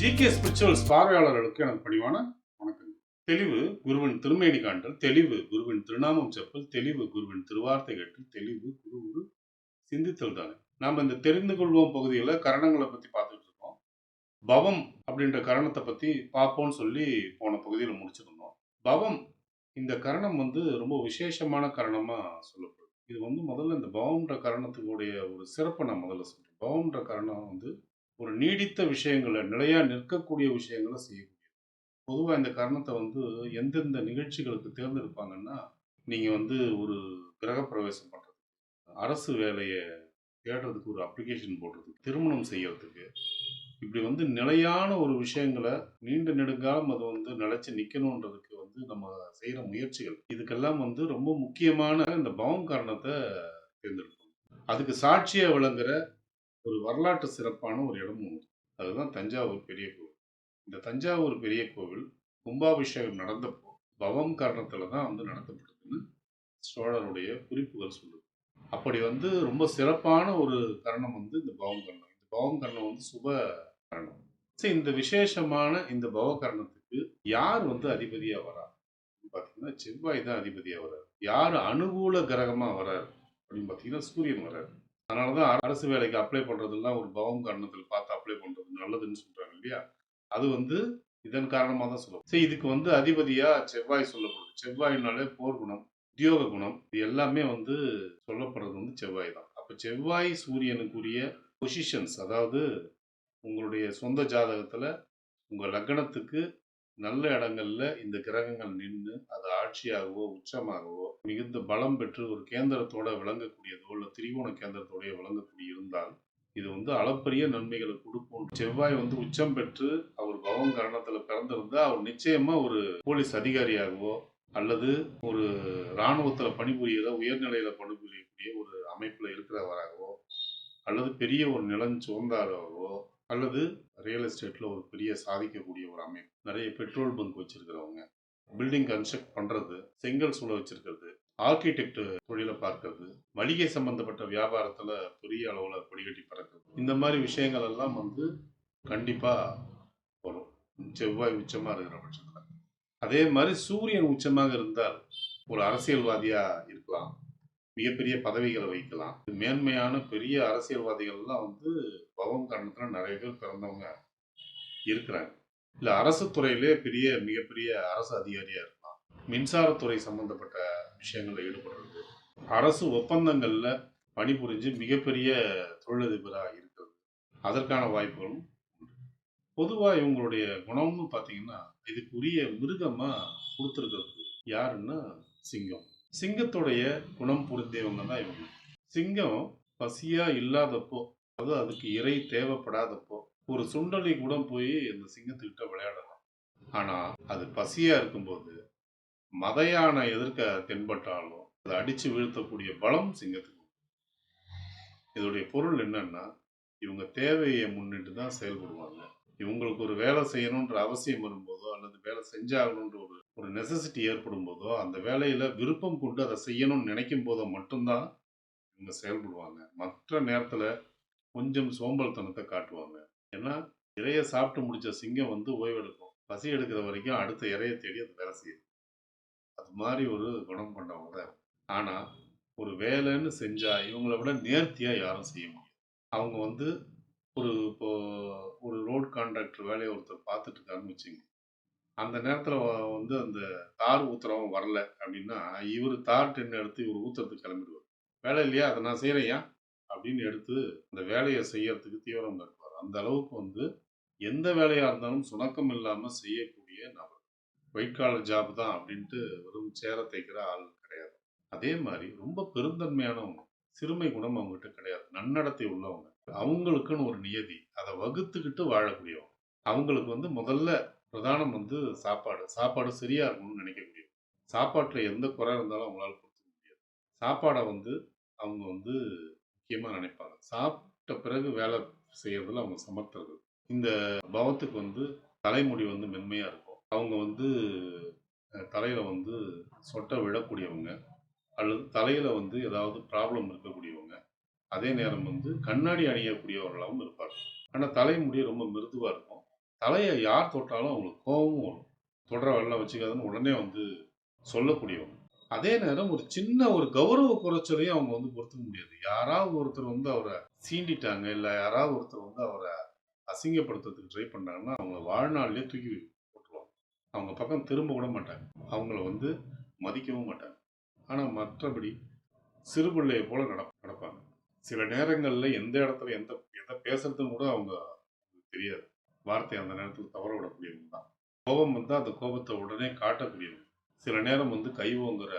GK spirituals பார்வையாளர்களுக்கு எனக்கு பணிவான வணக்கம் தெளிவு குருவின் திருமேனி காண்டல் தெளிவு குருவின் திருநாமம் செப்பல் தெளிவு குருவின் திருவார்த்தை கேட்டல் தெளிவு குரு குரு சிந்தித்தல் தானே. நாம் இந்த தெரிந்து கொள்வோம் பகுதியில் கரணங்களை பற்றி பார்த்துட்டு இருக்கோம். பவம் அப்படின்ற கரணத்தை பற்றி பார்ப்போம்னு சொல்லி போன பகுதியில் முடிச்சிருந்தோம். பவம் இந்த கரணம் வந்து ரொம்ப விசேஷமான கரணமாக சொல்லப்படுது. இது வந்து முதல்ல இந்த பவம்ன்ற கரணத்துக்குடைய ஒரு சிறப்பை நான் முதல்ல சொல்கிறேன் பவம்ன்ற கரணம் வந்து ஒரு நீடித்த விஷயங்களை நிலையாக நிற்கக்கூடிய விஷயங்களை செய்யக்கூடியது பொதுவாக இந்த காரணத்தை வந்து எந்தெந்த நிகழ்ச்சிகளுக்கு தேர்ந்தெடுப்பாங்கன்னா நீங்கள் வந்து ஒரு கிரகப்பிரவேசம் பண்ணுறது அரசு வேலையை தேடுறதுக்கு ஒரு அப்ளிகேஷன் போடுறதுக்கு திருமணம் செய்யறதுக்கு இப்படி வந்து நிலையான ஒரு விஷயங்களை நீண்ட நெடுங்காலம் அது வந்து நிலைச்சு நிற்கணுன்றதுக்கு வந்து நம்ம செய்கிற முயற்சிகள். இதுக்கெல்லாம் வந்து ரொம்ப முக்கியமான இந்த பவம் காரணத்தை தேர்ந்தெடுப்போம் அதுக்கு சாட்சியாக விளங்குற ஒரு வரலாற்று சிறப்பான ஒரு இடமும் உண்டு அதுதான் தஞ்சாவூர் பெரிய கோவில். இந்த தஞ்சாவூர் பெரிய கோவில் கும்பாபிஷேகம் நடந்தப்போ பவம் காரணத்தில் தான் வந்து நடத்தப்பட்டதுன்னு சோழருடைய குறிப்புகள் சொல்லுது. அப்படி வந்து ரொம்ப சிறப்பான ஒரு கரணம் வந்து இந்த பவம் கரணம். இந்த பவம் கரணம் வந்து சுப கரணம். சரி இந்த விசேஷமான இந்த பவ கரணத்துக்கு யார் வந்து அதிபதியாக வரா? பார்த்தீங்கன்னா செவ்வாய் தான் அதிபதியாக வரார். யார் அனுகூல கிரகமாக வரார்? அப்படின்னு பார்த்தீங்கன்னா சூரியன் வரார். அதனால தான் அரசு வேலைக்கு அப்ளை பண்ணுறதெல்லாம் ஒரு பவம் காரணத்தில் பார்த்து அப்ளை பண்ணுறது நல்லதுன்னு சொல்கிறாங்க இல்லையா? அது வந்து இதன் காரணமாக தான் சொல்லுவோம் சரி இதுக்கு வந்து அதிபதியாக செவ்வாய் சொல்லப்படுது. செவ்வாயினாலே போர் குணம் உத்தியோக குணம் இது எல்லாமே வந்து சொல்லப்படுறது வந்து செவ்வாய் தான். அப்போ செவ்வாய் சூரியனுக்குரிய பொசிஷன்ஸ் அதாவது உங்களுடைய சொந்த ஜாதகத்தில் உங்கள் லக்னத்துக்கு நல்ல இடங்கள்ல இந்த கிரகங்கள் நின்று அது ஆட்சியாகவோ உச்சமாகவோ மிகுந்த பலம் பெற்று ஒரு கேந்திரத்தோட விளங்கக்கூடியதோ இல்லை திரிகோண கேந்திரத்தோடய விளங்கக்கூடிய இருந்தால் இது வந்து அளப்பரிய நன்மைகளை கொடுக்கும். செவ்வாய் வந்து உச்சம் பெற்று அவர் பவம் கரணத்துல பிறந்திருந்தா அவர் நிச்சயமா ஒரு போலீஸ் அதிகாரியாகவோ அல்லது ஒரு இராணுவத்தில் பணிபுரியிற உயர்நிலையில் பணிபுரியக்கூடிய ஒரு அமைப்பில் இருக்கிறவராகவோ அல்லது பெரிய ஒரு நிலம் சுதந்தாரவோ அல்லது ரியல் எஸ்டேட்டில் ஒரு பெரிய சாதிக்கக்கூடிய ஒரு அமைப்பு. நிறைய பெட்ரோல் பங்க் வச்சிருக்கிறவங்க பில்டிங் கன்ஸ்ட்ரக்ட் பண்ணுறது செங்கல் சூளை வச்சிருக்கிறது ஆர்கிடெக்ட் தொழிலை பார்க்கறது மளிகை சம்பந்தப்பட்ட வியாபாரத்தில் பெரிய அளவில் கொடிகட்டி பறக்கிறது. இந்த மாதிரி விஷயங்கள் எல்லாம் வந்து கண்டிப்பாக வரும். செவ்வாய் உச்சமாக இருக்கிற பட்சத்தில். அதே மாதிரி சூரியன் உச்சமாக இருந்தால் ஒரு அரசியல்வாதியாக இருக்கலாம். மிகப்பெரிய பதவிகளை வைக்கலாம். மேன்மையான பெரிய அரசியல்வாதிகள்லாம் வந்து பவம் காரணத்தில் நிறைய பேர் பிறந்தவங்க இருக்கிறாங்க. இல்லை அரசு துறையிலே பெரிய மிகப்பெரிய அரசு அதிகாரியாக இருக்கலாம். மின்சாரத்துறை சம்பந்தப்பட்ட விஷயங்களில் ஈடுபடுறது. அரசு ஒப்பந்தங்களில் பணிபுரிஞ்சு மிகப்பெரிய தொழிலதிபராக இருக்கிறது. அதற்கான வாய்ப்புகளும் பொதுவாக இவங்களுடைய குணம்னு பார்த்தீங்கன்னா இதுக்குரிய மிருகமாக கொடுத்துருக்கிறது யாருன்னா சிங்கம். சிங்கத்துடைய குணம் புரிந்தவங்க தான் இவங்க. சிங்கம் பசியா இல்லாதப்போ அதாவது அதுக்கு இறை தேவைப்படாதப்போ ஒரு சுண்டலி கூட போய் அந்த சிங்கத்துக்கிட்ட விளையாடலாம். ஆனா அது பசியா இருக்கும்போது மதையான எதிர்க்க தென்பட்டாலும் அதை அடிச்சு வீழ்த்தக்கூடிய பலம் சிங்கத்துக்கு இதோடைய பொருள் என்னன்னா இவங்க தேவையை முன்னிட்டு தான் செயல்படுவாங்க. இவங்களுக்கு ஒரு வேலை செய்யணுன்ற அவசியம் வரும்போதோ அல்லது வேலை செஞ்சாகணுன்ற ஒரு ஒரு நெசசிட்டி ஏற்படும் போதோ அந்த வேலையில் விருப்பம் கொண்டு அதை செய்யணும்னு நினைக்கும் போதோ மட்டும்தான் இவங்க செயல்படுவாங்க. மற்ற நேரத்தில் கொஞ்சம் சோம்பல்தனத்தை காட்டுவாங்க. ஏன்னா இறைய சாப்பிட்டு முடித்த சிங்கம் வந்து ஓய்வெடுக்கும். பசி எடுக்கிற வரைக்கும் அடுத்த இறையை தேடி அது வேலை செய்யும். அது மாதிரி ஒரு குணம் கொண்டவங்க தான் ஆனால் ஒரு வேலைன்னு செஞ்சால் இவங்களை விட நேர்த்தியாக யாரும் செய்ய முடியும் அவங்க வந்து ஒரு இப்போ ஒரு ரோட் கான்ட்ராக்டர் வேலையை ஒருத்தர் பார்த்துட்டு இருக்காருன்னு வச்சுங்க. அந்த நேரத்தில் வந்து அந்த தார் ஊத்துறவன் வரல அப்படின்னா இவர் தார் டென் எடுத்து இவர் ஊத்துறதுக்கு கிளம்பிடுவார். வேலை இல்லையா? அதை நான் செய்கிறேன் அப்படின்னு எடுத்து அந்த வேலையை செய்யறதுக்கு தீவிரம் இருப்பார். அந்த அளவுக்கு வந்து எந்த வேலையாக இருந்தாலும் சுணக்கம் இல்லாமல் செய்யக்கூடிய நபர். ஒயிட் காலர் ஜாப் தான் அப்படின்ட்டு வெறும் சேர தைக்கிற ஆள் கிடையாது. அதே மாதிரி ரொம்ப பெருந்தன்மையானவங்க சிறுமை குணம் அவங்ககிட்ட கிடையாது. நன்னடத்தை உள்ளவங்க. அவங்களுக்குன்னு ஒரு நியதி அதை வகுத்துக்கிட்டு வாழக்கூடியவங்க. அவங்களுக்கு வந்து முதல்ல பிரதானம் வந்து சாப்பாடு. சாப்பாடு சரியா இருக்கணும்னு நினைக்கக்கூடிய சாப்பாட்டில் எந்த குறை இருந்தாலும் அவங்களால கொடுத்துக்க முடியாது. சாப்பாடை வந்து அவங்க வந்து முக்கியமாக நினைப்பாங்க. சாப்பிட்ட பிறகு வேலை செய்யறதுல அவங்க சமர்த்தர்கள். இந்த பவத்துக்கு வந்து தலைமுடி வந்து மென்மையாக இருக்கும். அவங்க வந்து தலையில் வந்து சொட்டை விடக்கூடியவங்க அல்லது தலையில் வந்து ஏதாவது ப்ராப்ளம் இருக்கக்கூடியவங்க அதே நேரம் வந்து கண்ணாடி அணியக்கூடியவர்களாகவும் இருப்பாங்க ஆனால் தலைமுடி ரொம்ப மிருதுவாக இருக்கும். தலையை யார் தொட்டாலும் அவங்களுக்கு கோபமும் வரும். தொடர வெள்ளம் வச்சுக்காதுன்னு உடனே வந்து சொல்லக்கூடியவங்க. அதே நேரம் ஒரு சின்ன ஒரு கௌரவ குறைச்சலையும் அவங்க வந்து பொறுத்துக்க முடியாது. யாராவது ஒருத்தர் வந்து அவரை சீண்டிட்டாங்க இல்லை யாராவது ஒருத்தர் வந்து அவரை அசிங்கப்படுத்துறதுக்கு ட்ரை பண்ணாங்கன்னா அவங்க வாழ்நாள்லேயே தூக்கி போட்டுருவாங்க. அவங்க பக்கம் திரும்ப விட மாட்டாங்க. அவங்கள வந்து மதிக்கவும் மாட்டாங்க. ஆனால் மற்றபடி சிறு பிள்ளையை போல நட நடப்பாங்க. சில நேரங்களில் எந்த இடத்துல எந்த எதை பேசுறதுன்னு கூட அவங்க தெரியாது. வார்த்தை அந்த நேரத்தில் தவற விடக்கூடியவங்க தான். கோபம் வந்தால் அந்த கோபத்தை உடனே காட்டக்கூடியவங்க. சில நேரம் வந்து கை ஓங்குற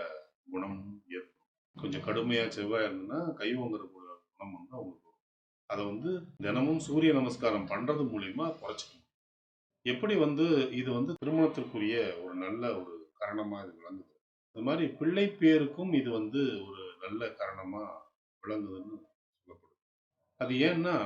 குணம் ஏற்படும். கொஞ்சம் கடுமையாக செவ்வாய் இருந்ததுன்னா கை ஓங்குற குணம் வந்து அவங்களுக்கு வரும். அதை வந்து தினமும் சூரிய நமஸ்காரம் பண்ணுறது மூலியமா குறைச்சிக்கணும். எப்படி வந்து இது வந்து திருமணத்திற்குரிய ஒரு நல்ல ஒரு காரணமாக இது விளங்குது? இது மாதிரி பிள்ளை பேருக்கும் இது வந்து ஒரு நல்ல காரணமாக விளங்குதுன்னு சொல்லப்படுது. அது ஏன்னா